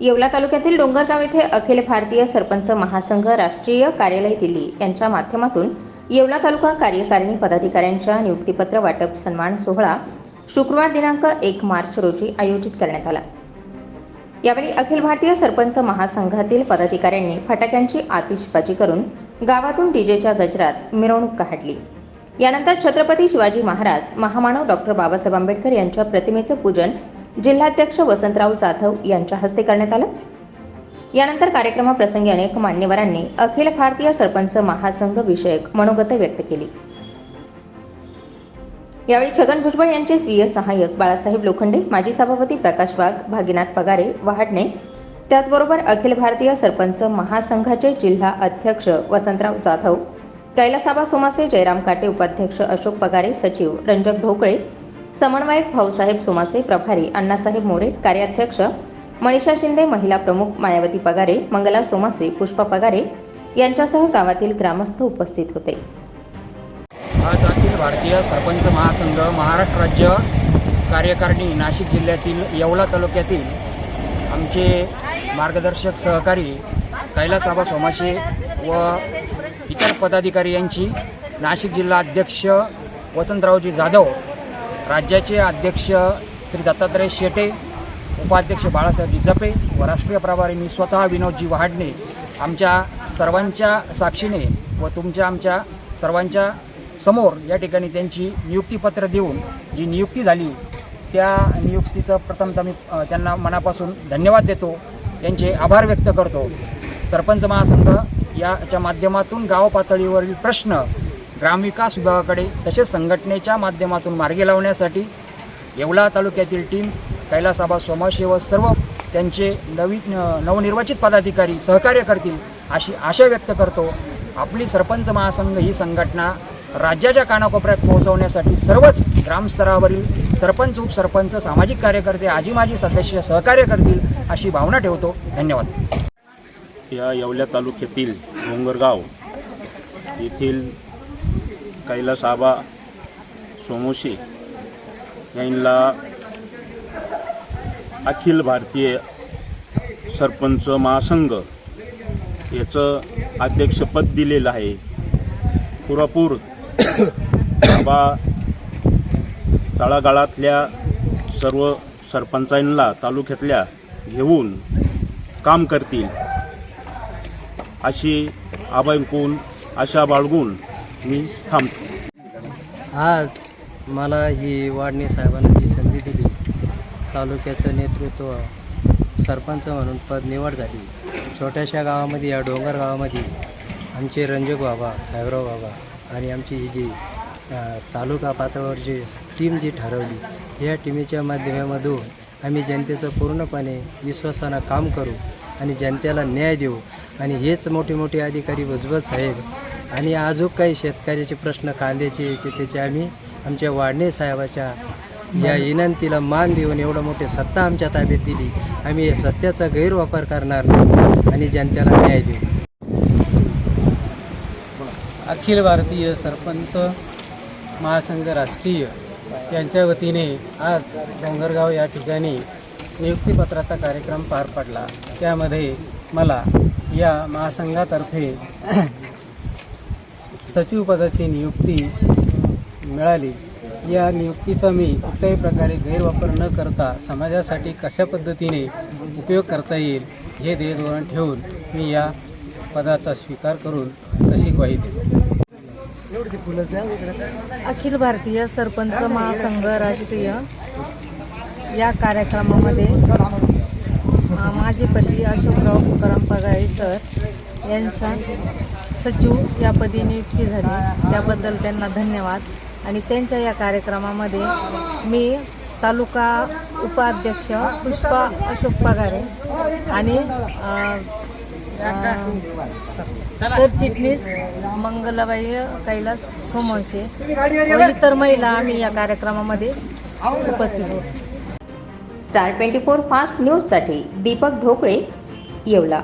येवला तालुक्यातील डोंगरगाव येथे अखिल भारतीय सरपंच महासंघ राष्ट्रीय कार्यालय दिल्ली यांच्या माध्यमातून येवला तालुका कार्यकारिणी पदाधिकाऱ्यांच्या नियुक्तीपत्र वाटप सन्मान सोहळा शुक्रवार दिनांक एक मार्च रोजी आयोजित करण्यात आला. यावेळी अखिल भारतीय सरपंच महासंघातील पदाधिकाऱ्यांनी फटाक्यांची आतिषबाजी करून गावातून डीजेच्या गजरात मिरवणूक काढली. यानंतर छत्रपती शिवाजी महाराज महामानव डॉक्टर बाबासाहेब आंबेडकर यांच्या प्रतिमेचं पूजन जिल्हाध्यक्ष वसंतराव जाधव यांच्या हस्ते करण्यात आलं. यानंतर कार्यक्रमाप्रसंगी अनेक मान्यवरांनी अखिल भारतीय सरपंच महासंघ विषयक मनोगत व्यक्त केली. यावेळी छगन भुजबळ यांचे स्वीय सहाय्यक बाळासाहेब लोखंडे माजी सभापती प्रकाश वाघ भागीनाथ पगारे वहाडणे त्याचबरोबर अखिल भारतीय सरपंच महासंघाचे जिल्हा अध्यक्ष वसंतराव जाधव कैलासाबा सोमासे जयराम काटे उपाध्यक्ष अशोक पगारे सचिव रंजक ढोकळे समन्वयक भाऊसाहेब सोमासे प्रभारी अण्णासाहेब मोरे कार्याध्यक्ष मनीषा शिंदे महिला प्रमुख मायावती पगारे मंगला सोमासे पुष्पा पगारे यांच्यासह गावातील ग्रामस्थ उपस्थित होते. आज अखिल भारतीय सरपंच महासंघ महाराष्ट्र राज्य कार्यकारिणी नाशिक जिल्ह्यातील येवला तालुक्यातील आमचे मार्गदर्शक सहकारी कैलासाबा सोमाशे व इतर पदाधिकारी यांची नाशिक जिल्हा अध्यक्ष वसंतरावजी जाधव राज्याचे अध्यक्ष श्री दत्तात्रय शेटे उपाध्यक्ष बाळासाहेब जिजपे व राष्ट्रीय प्रभारी मी स्वतः विनोदजी वहाडणे आमच्या सर्वांच्या साक्षीने व तुमच्या आमच्या सर्वांच्या समोर या ठिकाणी त्यांची नियुक्तीपत्र देऊन जी नियुक्ती झाली त्या नियुक्तीचं प्रथमतः मी त्यांना मनापासून धन्यवाद देतो. त्यांचे आभार व्यक्त करतो. सरपंच महासंघ याच्या माध्यमातून गाव पातळीवरील प्रश्न ग्रामविकास विभागाकडे तसेच संघटनेच्या माध्यमातून मार्गी लावण्यासाठी येवला तालुक्यातील टीम कैलासाबा सोमाशे व सर्व त्यांचे नवीन नवनिर्वाचित पदाधिकारी सहकार्य करतील अशी आशा व्यक्त करतो. आपली सरपंच महासंघ ही संघटना राज्याच्या कानाकोपऱ्यात पोहोचवण्यासाठी सर्वच ग्रामस्तरावरील सरपंच उपसरपंच सामाजिक कार्यकर्ते आजी माजी सदस्य सहकार्य करतील अशी भावना ठेवतो. धन्यवाद. या येवल्या तालुक्यातील डोंगरगाव येथील कैलासाबा सोमोशी यांना अखिल भारतीय सरपंच महासंघ याचं अध्यक्षपद दिलेलं आहे. पुरापूर बाबा तळागाळातल्या सर्व सरपंचांना तालुक्यातल्या घेऊन काम करतील. अशी आबांकून आशा बाळगून मी थांबतो. आज मला ही वाडणे साहेबांना जी संधी दिली. तालुक्याचं नेतृत्व सरपंच म्हणून पद निवड झाली. छोट्याशा गावामध्ये या डोंगर गावामध्ये आमचे रंजक बाबा साहेबराव बाबा आणि आमची ही जी तालुका पातळीवरची टीम जी ठरवली या टीमेच्या माध्यमामधून आम्ही जनतेचं पूर्णपणे विश्वासानं काम करू आणि जनतेला न्याय देऊ. आणि हेच मोठे मोठे अधिकारी भुजबळ साहेब आणि अजून काही शेतकऱ्याचे प्रश्न कांद्याचे याचे त्याचे आम्ही आमच्या वाडणे साहेबाच्या या विनंतीला मान देऊन एवढं मोठे सत्ता आमच्या ताब्यात दिली. आम्ही या सत्याचा गैरवापर करणार नाही आणि जनतेला न्याय देऊ. अखिल भारतीय सरपंच महासंघ राष्ट्रीय यांच्या वतीने आज डोंगरगाव या ठिकाणी नियुक्तीपत्राचा कार्यक्रम पार पडला. त्यामध्ये मला या महासंघातर्फे सचिवपदाची नियुक्ती मिळाली. या नियुक्तीचा मी कुठल्याही प्रकारे गैरवापर न करता समाजासाठी कशा पद्धतीने उपयोग करता येईल हे ध्येयधोरण ठेवून मी या पदाचा स्वीकार करून तशी ग्वाही देतो. अखिल भारतीय सरपंच महासंघ राष्ट्रीय या कार्यक्रमामध्ये माझे पती अशोकराव तुकाराम पगाळे सर यांचा सचिव या पदी नियुक्ती झाली. त्याबद्दल त्यांना धन्यवाद. आणि त्यांच्या या कार्यक्रमामध्ये मी तालुका उपाध्यक्ष पुष्पा अशोक पगारे आणि सरचिटणीस मंगलाबाई कैलास सोमवंशे. व इतर महिला आम्ही या कार्यक्रमामध्ये उपस्थित होतो स्टार ट्वेंटी फोर फास्ट न्यूजसाठी दीपक ढोकळे येवला.